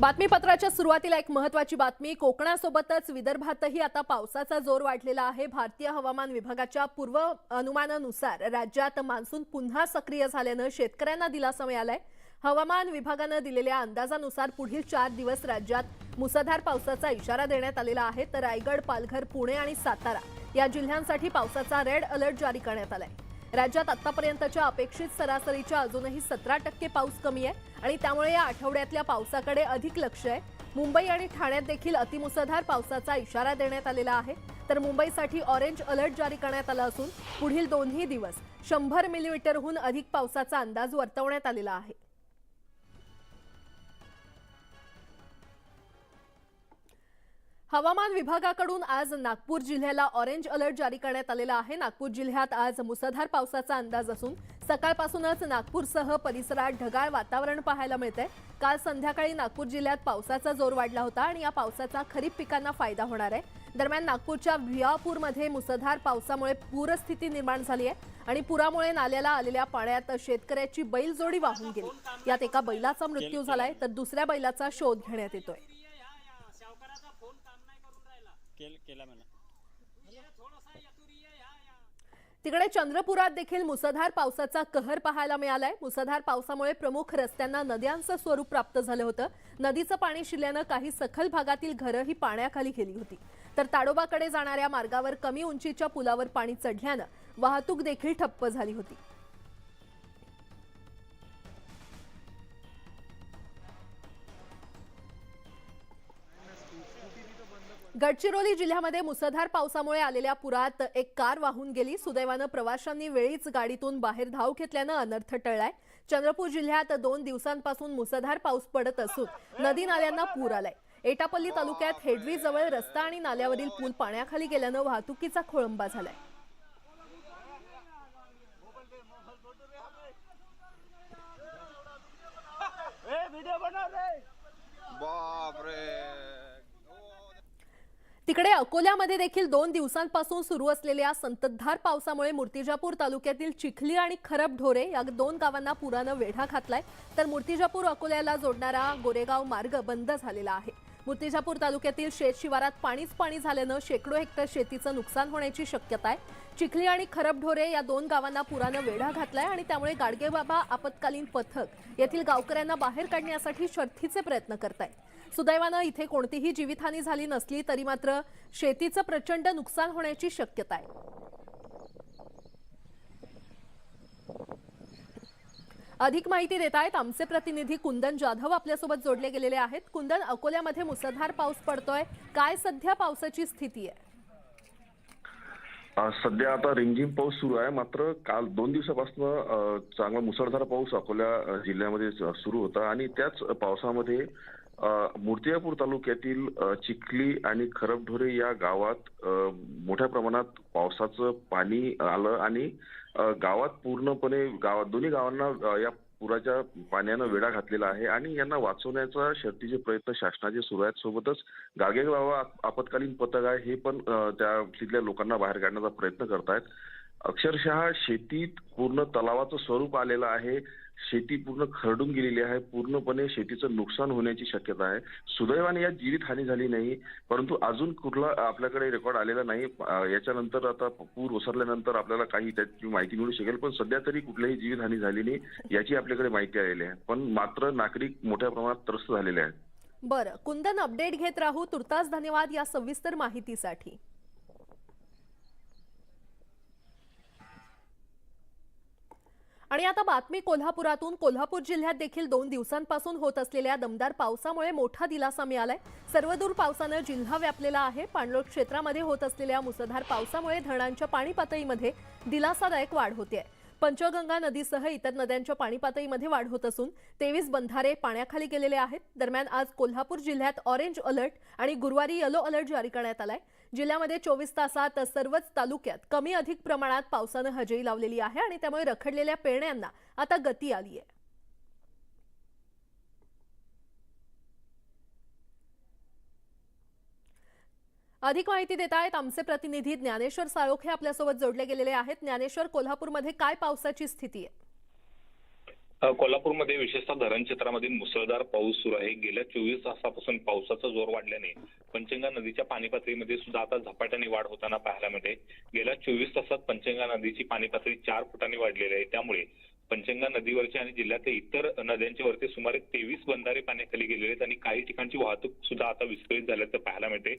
बातमीपत्राच्या सुरुवातीला एक महत्वाची बातमी. कोकणासोबतच विदर्भातही आता पावसाचा जोर वाढलेला आहे. भारतीय हवामान विभागाच्या पूर्व अनुमानानुसार राज्यात मान्सून पुन्हा सक्रिय झाल्यानं शेतकऱ्यांना दिलासा मिळालाय. हवामान विभागानं दिलेल्या अंदाजानुसार पुढील चार दिवस राज्यात मुसळधार पावसाचा इशारा देण्यात आलेला आहे. तर रायगड पालघर पुणे आणि सातारा या जिल्ह्यांसाठी पावसाचा रेड अलर्ट जारी करण्यात आलाय. राज्यात आतापर्यंतच्या अपेक्षित सरासरीच्या अजूनही सतरा टक्के पाऊस कमी आहे आणि त्यामुळे या आठवड्यातल्या पावसाकडे अधिक लक्ष आहे. मुंबई आणि ठाण्यात देखील अतिमुसळधार पावसाचा इशारा देण्यात आलेला आहे. तर मुंबईसाठी ऑरेंज अलर्ट जारी करण्यात आला असून पुढील दोन्ही दिवस शंभर मिलीमीटरहून अधिक पावसाचा अंदाज वर्तवण्यात आलेला आहे. हवामान विभागाकडून आज नागपूर जिल्ह्याला ऑरेंज अलर्ट जारी करण्यात आलेला आहे. नागपूर जिल्ह्यात आज मुसळधार पावसाचा अंदाज असून सकाळपासूनच नागपूरसह परिसरात ढगाळ वातावरण पाहायला मिळतंय. काल संध्याकाळी नागपूर जिल्ह्यात पावसाचा जोर वाढला होता आणि या पावसाचा खरीप पिकांना फायदा होणार आहे. दरम्यान नागपूरच्या भियापूरमध्ये मुसळधार पावसामुळे पूरस्थिती निर्माण झाली आहे आणि पुरामुळे नाल्याला आलेल्या पाण्यात शेतकऱ्याची बैलजोडी वाहून गेली. यात एका बैलाचा मृत्यू झालाय तर दुसऱ्या बैलाचा शोध घेण्यात येतोय. केल केला तिकडे चंद्रपुरात देखील मुसळधार पावसाचा कहर पाहायला मिळालाय. मुसळधार पावसामुळे प्रमुख रस्त्यांना नद्यांचं स्वरूप प्राप्त झालं होतं. नदीचं पाणी शिरल्यानं काही सखल भागातील घरं ही पाण्याखाली गेली होती. तर ताडोबाकडे जाणाऱ्या मार्गावर कमी उंचीच्या पुलावर पाणी चढल्यानं वाहतूक देखील ठप्प झाली होती. गडचिरोली जिल्ह्यामध्ये मुसळधार पावसामुळे आलेल्या पुरात एक कार वाहून गेली. सुदैवानं प्रवाशांनी वेळीच गाडीतून बाहेर धाव घेतल्यानं अनर्थ टळलाय. चंद्रपूर जिल्ह्यात दोन दिवसांपासून मुसळधार पाऊस पडत असून नदी नाल्यांना पूर आलाय. एटापल्ली तालुक्यात हेडवी जवळ रस्ता आणि नाल्यावरील पूल पाण्याखाली गेल्यानं वाहतुकीचा खोळंबा झालाय. बापरे. तिकडे अकोल्यामध्ये देखील दोन दिवसांपासून सुरू असलेल्या संततधार पावसामुळे मूर्तिजापूर तालुक्यातील चिखली आणि खरब ढोरे या दोन गावांना पुरानं वेढा घातलाय. तर मूर्तिजापूर अकोल्याला जोडणारा गोरेगाव मार्ग बंद झालेला आहे. मूर्तिजापूर तालुक्यातील शेत शिवारात पाणीच पाणी झाल्यानं शेकडो हेक्टर शेतीचं नुकसान होण्याची शक्यता आहे. चिखली आणि खरब ढोरे या दोन गावांना पुरानं वेढा घातलाय आणि त्यामुळे गाडगेबाबा आपत्कालीन पथक येथील गावकऱ्यांना बाहेर काढण्यासाठी शर्थीचे प्रयत्न करत आहे सुदैवानं इथे कोणतीही जीवितहानी झाली नसली तरी मात्र शेतीचं प्रचंड नुकसान होण्याची शक्यता आहे. अधिक माहिती देत आहेत आमचे प्रतिनिधी कुंदन जाधव आपल्यासोबत जोडले गेलेले आहेत. कुंदन अकोल्यामध्ये मुसळधार पाऊस पडतोय. काय सध्या पावसाची स्थिती आहे? सध्या आता रिमझिम पाऊस सुरू आहे. मात्र काल दोन दिवसापासून चांगला मुसळधार पाऊस अकोला जिल्ह्यामध्ये सुरू होता आणि त्याच पावसामध्ये मूर्तिजापूर तालुक्यातील चिखली आणि खरबढोरे या गावात मोठ्या प्रमाणात पावसाचं पाणी आलं आणि गावात पूर्णपणे गावात दोन्ही गावांना या पुराच्या पाण्यानं वेढा घातलेला आहे आणि यांना वाचवण्याचा शर्तीचे प्रयत्न शासनाचे सुरू आहेत. सोबतच गागेगावा आपत्कालीन पथक आहे हे पण त्या तिथल्या लोकांना बाहेर काढण्याचा प्रयत्न करतायत. अक्षरशः शेतीत पूर्ण तलावाचं स्वरूप आलेलं आहे. शेती पूर्ण खरडून गेलेली आहे. पूर्णपणे शेतीचं नुकसान होण्याची शक्यता आहे. सुदैवाने यात जीवितहानी झाली नाही. परंतु अजून कुठला आपल्याकडे रेकॉर्ड आलेला नाही. याच्यानंतर आता पूर ओसरल्यानंतर आपल्याला काही त्याची माहिती मिळू शकेल. पण सध्या तरी कुठल्याही जीवितहानी झाली नाही याची आपल्याकडे माहिती आलेली आहे. पण मात्र नागरिक मोठ्या प्रमाणात त्रस्त झालेले आहेत. बरं. कुंदन अपडेट घेत राहू. तुर्तास धन्यवाद या सविस्तर माहितीसाठी. आणि आता बातमी कोल्हापुरातून. कोल्हापूर जिल्ह्यात देखील दोन दिवसांपासून होत असलेल्या दमदार पावसामुळे मोठा दिलासा मिळालाय. सर्वदूर पावसानं जिल्हा व्यापलेला आहे. पाणलोट क्षेत्रामध्ये होत असलेल्या मुसळधार पावसामुळे धरणांच्या पाणी पातळीमध्ये दिलासादायक वाढ होते पंचगंगा नदीसह इतर नद्यांच्या पाणी पातळीमध्ये वाढ होत असून तेवीस बंधारे पाण्याखाली गेलेले आहेत. दरम्यान आज कोल्हापूर जिल्ह्यात ऑरेंज अलर्ट आणि गुरुवारी येलो अलर्ट जारी करण्यात आलाय. जिल्ह्यामध्ये चोवीस तासात सर्वच तालुक्यात कमी अधिक प्रमाणात पावसानं हजेरी लावलेली आहे आणि त्यामुळे रखडलेल्या पेरण्यांना आता गती आली आहे. अधिक माहिती देत आहेत आमचे प्रतिनिधी ज्ञानेश्वर साळोखे आपल्यासोबत जोडले गेलेले आहेत. ज्ञानेश्वर कोल्हापूरमध्ये काय पावसाची स्थिती आहे? कोल्हापूरमध्ये विशेषतः धरण क्षेत्रामध्ये मुसळधार पाऊस सुरू आहे. गेल्या चोवीस तासापासून पावसाचा जोर वाढल्याने पंचगंगा नदीच्या पाणी पातळीमध्ये सुद्धा आता झपाट्याने वाढ होताना पाहायला मिळते. गेल्या चोवीस तासात पंचगंगा नदीची पाणी पातळी चार फुटांनी वाढलेली आहे. त्यामुळे पंचगंगा नदीवरच्या आणि जिल्ह्यातल्या इतर नद्यांच्या वरती सुमारे तेवीस बंधारे पाण्याखाली गेलेले आहेत आणि काही ठिकाणची वाहतूक सुद्धा आता विस्कळीत झाल्याचं पाहायला मिळते.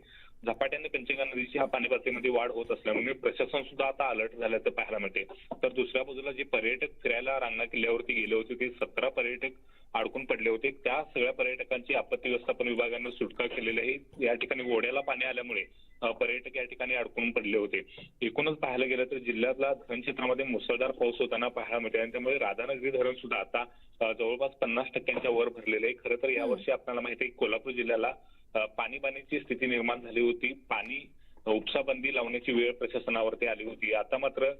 झपाट्याने पंचगंगा नदीची ह्या पाणी पातळीमध्ये वाढ होत असल्यामुळे प्रशासन सुद्धा आता अलर्ट झाल्याचं पाहायला मिळते. तर दुसऱ्या बाजूला जे पर्यटक फिरायला रांगणा किल्ल्यावरती गेले होते ते सतरा पर्यटक अडकून पडले होते. त्या सगळ्या पर्यटकांची आपत्ती व्यवस्थापन विभागानं सुटका केलेली आहे. या ठिकाणी ओढ्याला पाणी आल्यामुळे पर्यटक या ठिकाणी अडकून पडले होते. एकूणच पाहायला गेलं तर जिल्ह्यातला धरण क्षेत्रामध्ये मुसळधार पाऊस होताना पाहायला मिळते. आणि त्यामुळे राधानगरी धरण सुद्धा आता जवळपास पन्नास टक्क्यांच्या वर भरलेले आहे. खरं तर यावर्षी आपल्याला माहिती आहे कोल्हापूर जिल्ह्याला पाणी पाण्याची स्थिती निर्माण झाली होती. पाणी उपसा बंदी लावण्याची वेळ प्रशासनावरती आली होती. आता मात्र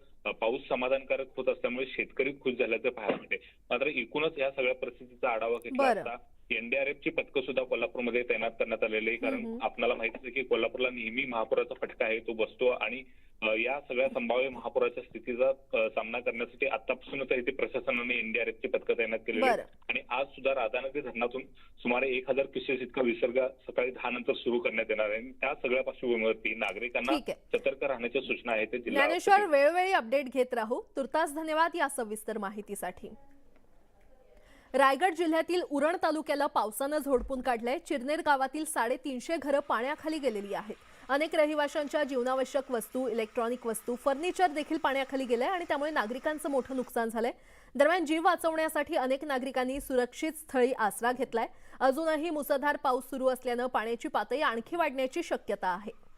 पाऊस समाधानकारक होत असल्यामुळे शेतकरी खुश झाल्याचं पाहायला मिळते. मात्र एकूणच या सगळ्या परिस्थितीचा आढावा घेतला. असता एनडीआरएफची पथकं सुद्धा कोल्हापूरमध्ये तैनात करण्यात आलेली आहे. कारण. आपल्याला माहितीच आहे की कोल्हापूरला नेहमी महापुराचा फटका आहे तो बसतो आणि या सगळ्या संभाव्य महापुराच्या स्थितीचा सामना करण्यासाठी आतापासूनच इथे प्रशासनाने एनडीआरएफची पथकं तैनात केलेली आहेत. आणि आज सुद्धा राधानगरी धरणातून सुमारे एक हजार क्युसेस इतका विसर्ग सकाळी दहा नंतर सुरू करण्यात येणार आहे. आणि त्या सगळ्या पार्श्वभूमीवरती नागरिकांना सतर्क राहण्याच्या सूचना आहेत ज्ञानेश्वर वेळोवेळी अपडेट घेत राहू. तुर्तास धन्यवाद या सविस्तर माहितीसाठी. रायगड जिल्ह्यातील उरण तालुक्याला पावसानं झोडपून काढलंय. चिरनेर गावातील साडेतीनशे घरं पाण्याखाली गेलेली आहेत. अनेक रहिवाशांच्या जीवनावश्यक वस्तू इलेक्ट्रॉनिक वस्तू फर्निचर देखील पाण्याखाली गेलंय आणि त्यामुळे नागरिकांचं मोठं नुकसान झालंय. दरम्यान जीव वाचवण्यासाठी अनेक नागरिकांनी सुरक्षित स्थळी आसरा घेतलाय. अजूनही मुसळधार पाऊस सुरू असल्यानं पाण्याची पातळी आणखी वाढण्याची शक्यता आहे.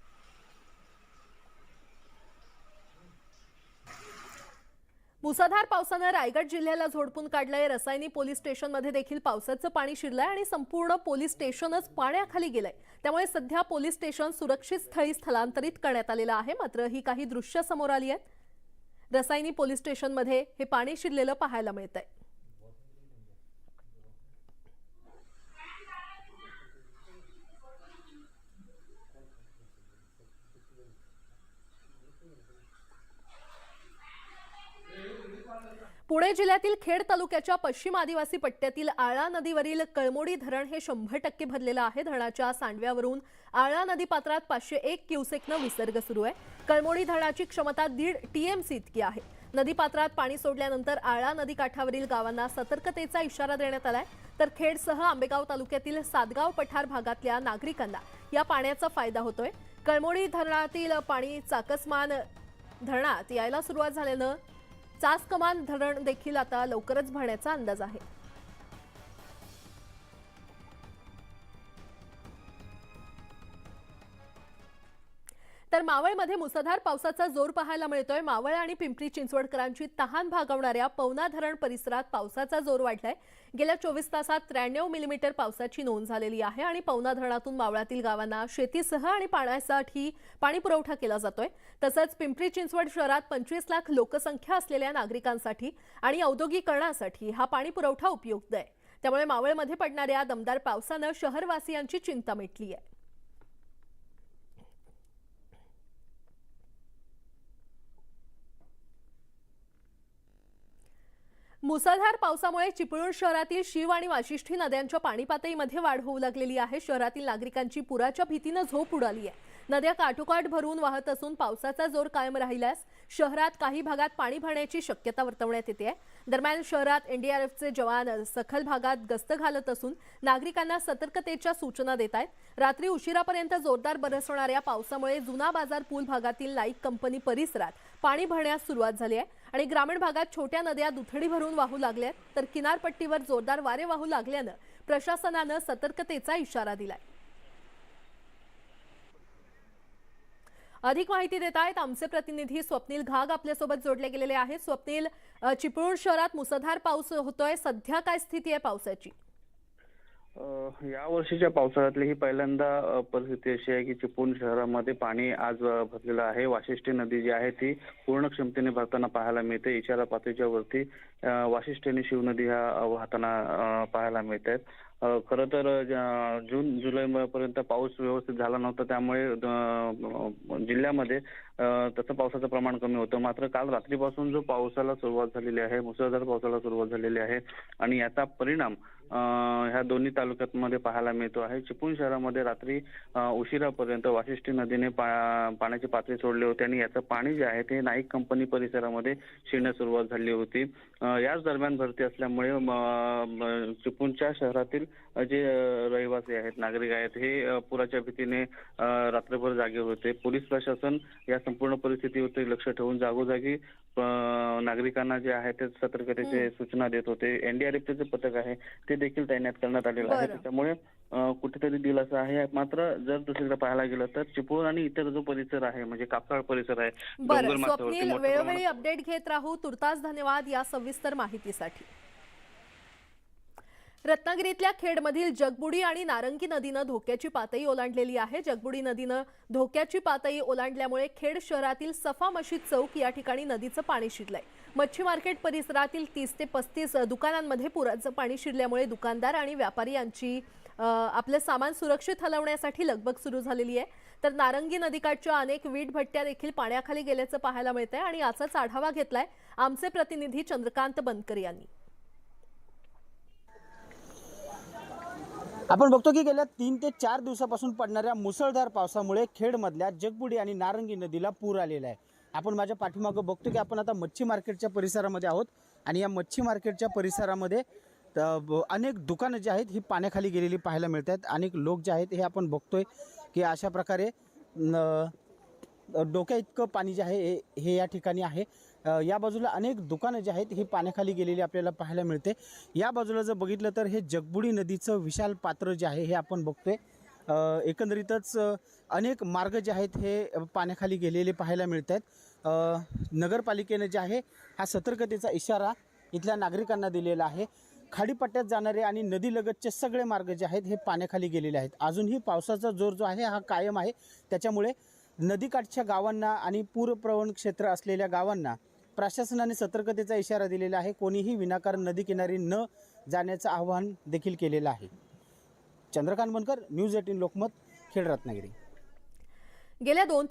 मुसळधार पावसानं रायगड जिल्ह्याला झोडपून काढलंय. रसायनी पोलीस स्टेशनमध्ये देखील पावसाचं पाणी शिरलंय आणि संपूर्ण पोलीस स्टेशनच पाण्याखाली गेलंय. त्यामुळे सध्या पोलीस स्टेशन सुरक्षित स्थळी स्थलांतरित करण्यात आलेलं आहे. मात्र ही काही दृश्य समोर आली आहेत. रसायनी पोलीस स्टेशनमध्ये हे पाणी शिरलेलं पाहायला मिळत आहे पुणे जिल्ह्यातील खेड तालुक्याच्या पश्चिम आदिवासी पट्ट्यातील आळा नदीवरील कळमोडी धरण हे शंभर टक्के भरलेलं आहे. धरणाच्या सांडव्यावरून आळा नदी पात्रात पाचशे एक क्युसेकनं विसर्ग सुरू आहे. कळमोडी धरणाची क्षमता दीड टीएमसी इतकी आहे. नदीपात्रात पाणी सोडल्यानंतर आळा नदी काठावरील गावांना सतर्कतेचा इशारा देण्यात आलाय. तर खेडसह आंबेगाव तालुक्यातील सातगाव पठार भागातल्या नागरिकांना या पाण्याचा फायदा होतोय. कळमोडी धरणातील पाणी चाकसमान धरणात यायला सुरुवात झाल्यानं चास कमान धरण देखील आता लवकरच भरण्याचा अंदाज आहे. तर मावळमध्ये मुसळधार पावसाचा जोर पाहायला मिळतोय. मावळ आणि पिंपरी चिंचवडकरांची तहान भागवणाऱ्या पवना धरण परिसरात पावसाचा जोर वाढलाय. गेल्या चोवीस तासात त्र्याण्णव मिलीमीटर पावसाची नोंद झालेली आहे आणि पवना धरणातून मावळातील गावांना शेतीसह आणि पाण्यासाठी पाणी पुरवठा केला जातोय. तसंच पिंपरी चिंचवड शहरात पंचवीस लाख लोकसंख्या असलेल्या नागरिकांसाठी आणि औद्योगिकरणासाठी हा पाणी पुरवठा उपयुक्त आहे. त्यामुळे मावळमध्ये पडणाऱ्या दमदार पावसानं शहरवासियांची चिंता मिटली आहे. मुसळधार पावसामुळे चिपळूण शहरातील शिव आणि वाशिष्ठी नद्यांच्या पाणी पातळीमध्ये वाढ होऊ लागलेली आहे. शहरातील नागरिकांची पुराच्या भीतीनं झोप उडाली आहे. नद्या काठोकाठ भरून वाहत असून पावसाचा जोर कायम राहिल्यास शहरात काही भागात पाणी भरण्याची शक्यता वर्तवण्यात येते. आहे दरम्यान शहरात एनडीआरएफचे जवान सखल भागात गस्त घालत असून नागरिकांना सतर्कतेच्या सूचना देत आहेत. रात्री उशिरापर्यंत जोरदार बरसणाऱ्या पावसामुळे जुना बाजार पूल भागातील लाईक कंपनी परिसरात पाणी भरण्यास सुरुवात झाली आहे आणि ग्रामीण भागात छोट्या नद्या दुथडी भरून वाहू लागल्या तर किनारपट्टीवर जोरदार वारे वाहू लागल्यानं प्रशासनानं सतर्कतेचा इशारा दिलाय. अधिक माहिती देत आहेत आमचे प्रतिनिधी स्वप्नील घाग आपल्यासोबत जोडले गेलेले आहेत. स्वप्नील चिपळूण शहरात मुसळधार पाऊस होतोय. सध्या काय स्थिती आहे पावसाची? या वर्षीच्या पावसाळ्यातली ही पहिल्यांदा परिस्थिती अशी आहे की चिपळूण शहरामध्ये पाणी आज भरलेलं आहे. वाशिष्ठी नदी जी आहे ती पूर्ण क्षमतेने भरताना पाहायला मिळते. इशारा पातळीच्या वरती वाशिष्ठी आणि शिव नदी ह्या वाहताना पाहायला मिळत आहेत खरं तर जून जुलै पर्यंत पाऊस व्यवस्थित झाला नव्हता. त्यामुळे जिल्ह्यामध्ये तसं पावसाचं प्रमाण कमी होतं. मात्र काल रात्रीपासून जो पावसाला सुरुवात झालेली आहे मुसळधार पावसाला सुरुवात झालेली आहे आणि याचा परिणाम ह्या दोन्ही तालुक्यांमध्ये पाहायला मिळतो आहे. चिपळूण शहरामध्ये रात्री उशिरापर्यंत वाशिष्ठी नदीने पा- पाण्याची पातळी सोडली होती आणि याचं पाणी जे आहे ते नाईक कंपनी परिसरामध्ये शिरण्यास सुरुवात झाली होती. याच दरम्यान भरती असल्यामुळे म- चिपळूणच्या शहरातील जे रहिवासी आहेत नागरिक आहेत हे पुराच्या भीतीने रात्रभर जागे होते. पोलीस प्रशासन या संपूर्ण परिस्थितीवरती लक्ष ठेवून जागोजागी नागरिकांना जे आहे ते सतर्कतेचे सूचना देत होते. एनडीआरएफचे जे पथक आहे ते देखील तैनात करण्यात आलेलं आहे. त्याच्यामुळे अ, कुठेतरी दिलासा आहे. मात्र जर दुसरीकडे पाहायला गेलं तर चिपळूण आणि इतर जो परिसर आहे म्हणजे कापसाळ परिसर आहे वेळोवेळी अपडेट घेत राहू. तुर्तास धन्यवाद या सविस्तर माहितीसाठी. रत्नागिरीतल्या खेडमधील जगबुडी आणि नारंगी नदीनं धोक्याची पातळी ओलांडलेली आहे. जगबुडी नदीनं धोक्याची पातळी ओलांडल्यामुळे खेड शहरातील सफा मशीद चौक या ठिकाणी नदीचं पाणी शिरलंय. मच्छी मार्केट परिसरातील तीस ते पस्तीस दुकानांमध्ये पुराचं पाणी शिरल्यामुळे दुकानदार आणि व्यापारी यांची आपलं सामान सुरक्षित हलवण्यासाठी लगबग सुरू झालेली आहे. तर नारंगी नदीकाठच्या अनेक वीट भट्ट्या देखील पाण्याखाली गेल्याचं पाहायला मिळतंय आणि याचाच आढावा घेतलाय आमचे प्रतिनिधी चंद्रकांत बनकर यांनी. आपण बघतो की गेल्या तीन ते चार दिवसापासून पडणाऱ्या मुसळधार पावसामुळे खेडमधल्या जगबुडी आणि नारंगी नदीला पूर आलेला आहे. आपण माझ्या पाठीमागं बघतो की आपण आता मच्छी मार्केटच्या परिसरामध्ये आहोत आणि या मच्छी मार्केटच्या परिसरामध्ये अनेक दुकानं जी आहेत ही पाण्याखाली गेलेली पाहायला मिळत आहेत अनेक लोक जे आहेत हे आपण बघतोय की अशा प्रकारे न- डोक्या इतकं पाणी जे आहे हे- हे या ठिकाणी आहे. या बाजूला अनेक दुकानं जी आहेत ही पाण्याखाली गेलेली आपल्याला पाहायला मिळते. या बाजूला जर बघितलं तर हे जगबुडी नदीचं विशाल पात्र जे आहे हे आपण बघतोय. एकंदरीतच अनेक मार्ग जे आहेत हे पाण्याखाली गेलेले पाहायला मिळत आहेत नगरपालिकेनं जे आहे हा सतर्कतेचा इशारा इथल्या नागरिकांना दिलेला आहे. खाडीपट्ट्यात जाणारे आणि नदीलगतचे सगळे मार्ग जे आहेत हे पाण्याखाली गेलेले आहेत. अजूनही पावसाचा जोर जो आहे हा कायम आहे. त्याच्यामुळे नदीकाठच्या गावांना आणि पूरप्रवण क्षेत्र असलेल्या गावांना प्रशासनाने सतर्कतेचा इशारा दिलेला आहे. कोणीही विनाकारण नदीकिनारी न जाण्याचं आवाहन देखील केलेलं आहे. Chandrakant Bankar news eighteen Lokmat Khed Ratnagiri. गेल्या दोन ते